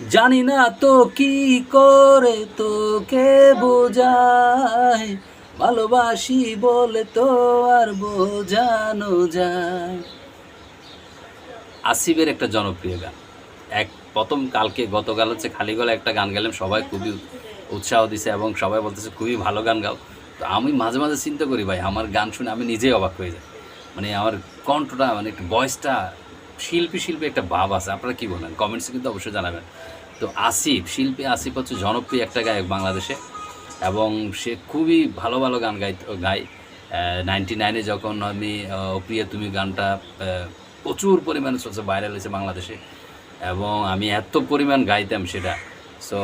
জানি না তো কি করে তোকে বোঝায়, ভালোবাসি বলে তো আর বোঝানো যায়। আসিফের একটা জনপ্রিয় গান। এক প্রথম কালকে গতকাল হচ্ছে খালি গলা একটা গান গেলাম সবাই খুবই উৎসাহ দিছে এবং সবাই বলতেছে, খুবই ভালো গান গাও। তো আমি মাঝে মাঝে চিন্তা করি, ভাই, আমার গান শুনে আমি নিজেই অবাক হয়ে যাই। মানে আমার কণ্ঠটা মানে একটু ভয়েসটা শিল্পী শিল্পী একটা ভাব আছে, আপনারা কী বলেন? কমেন্টসে কিন্তু অবশ্যই জানাবেন। তো আসিফ, শিল্পী আসিফ হচ্ছে জনপ্রিয় একটা গায়ক বাংলাদেশে এবং সে খুবই ভালো ভালো গান গাই, গায়। নাইনটি নাইনে যখন আমি প্রিয়া তুমি গানটা প্রচুর পরিমাণে চলছে ভাইরাল হয়েছে বাংলাদেশে। এবং আমি এত পরিমাণ গাইতাম সেটা। সো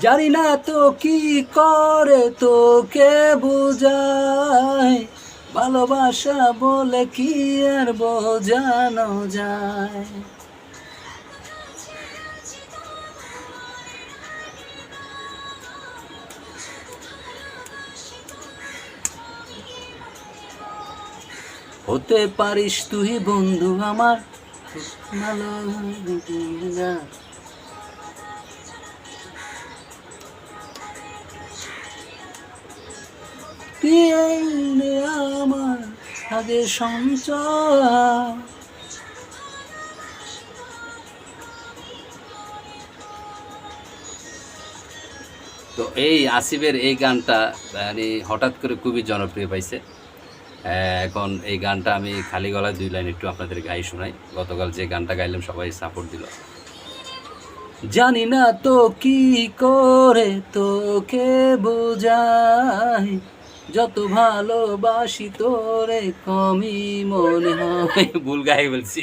জানি না তো কি করে তোকে বোঝায় ভালোবাসা বলে কি আর বোঝানো যায়? হতে পারিস তুই বন্ধু আমার আমার আগে তো এই আসিফের এই গানটা মানে হঠাৎ করে খুবই জনপ্রিয় পাইছে। এখন এই গানটা আমি খালি গলায় দুই লাইন একটু আপনাদের গাই শোনাই। গতকাল যে গানটা গাইলাম, সবাই সাপোর্ট দিল। জানি না তো কি করে তোকে বোঝাই, যত ভালোবাসি তোরে কমই মনে হয়। ভুল গাই বলছি।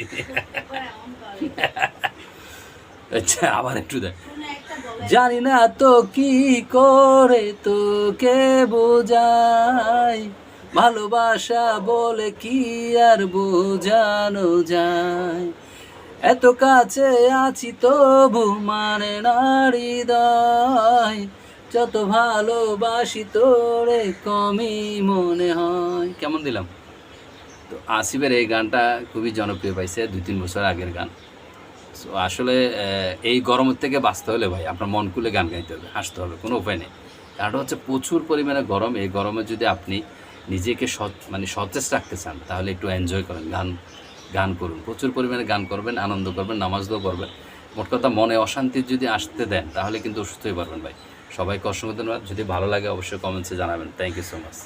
আচ্ছা আবার একটু দেখ। জানি না তো কি করে তোকে বোঝাই ভালোবাসা বলে কি আর বোঝানো যায়? এত কাছে আছি তবু মানে হৃদয়। যত ভালোবাসি তোরে কমই মনে হয়। কেমন দিলাম? তো আসিফের এই গানটা খুবই জনপ্রিয় পাইছে দুই তিন বছর আগের গান। সো আসলে এই গরমের থেকে বাঁচতে হলে ভাই, আপনার মন খুলে গান গাইতে হবে, হাসতে হবে, কোনো উপায় নেই। কারণটা হচ্ছে প্রচুর পরিমাণে গরম। এই গরমে যদি আপনি নিজেকে সৎ মানে সতেজ রাখতে চান, তাহলে একটু এনজয় করেন, গান গান করুন। প্রচুর পরিমাণে গান করবেন, আনন্দ করবেন নামাজ করবেন মোট কথা মনে অশান্তি যদি আসতে দেন, তাহলে কিন্তু অসুস্থ হয়ে পারবেন ভাই। সবাইকে অসংখ্য ধন্যবাদ। যদি ভালো লাগে অবশ্যই কমেন্টসে জানাবেন। Thank you so much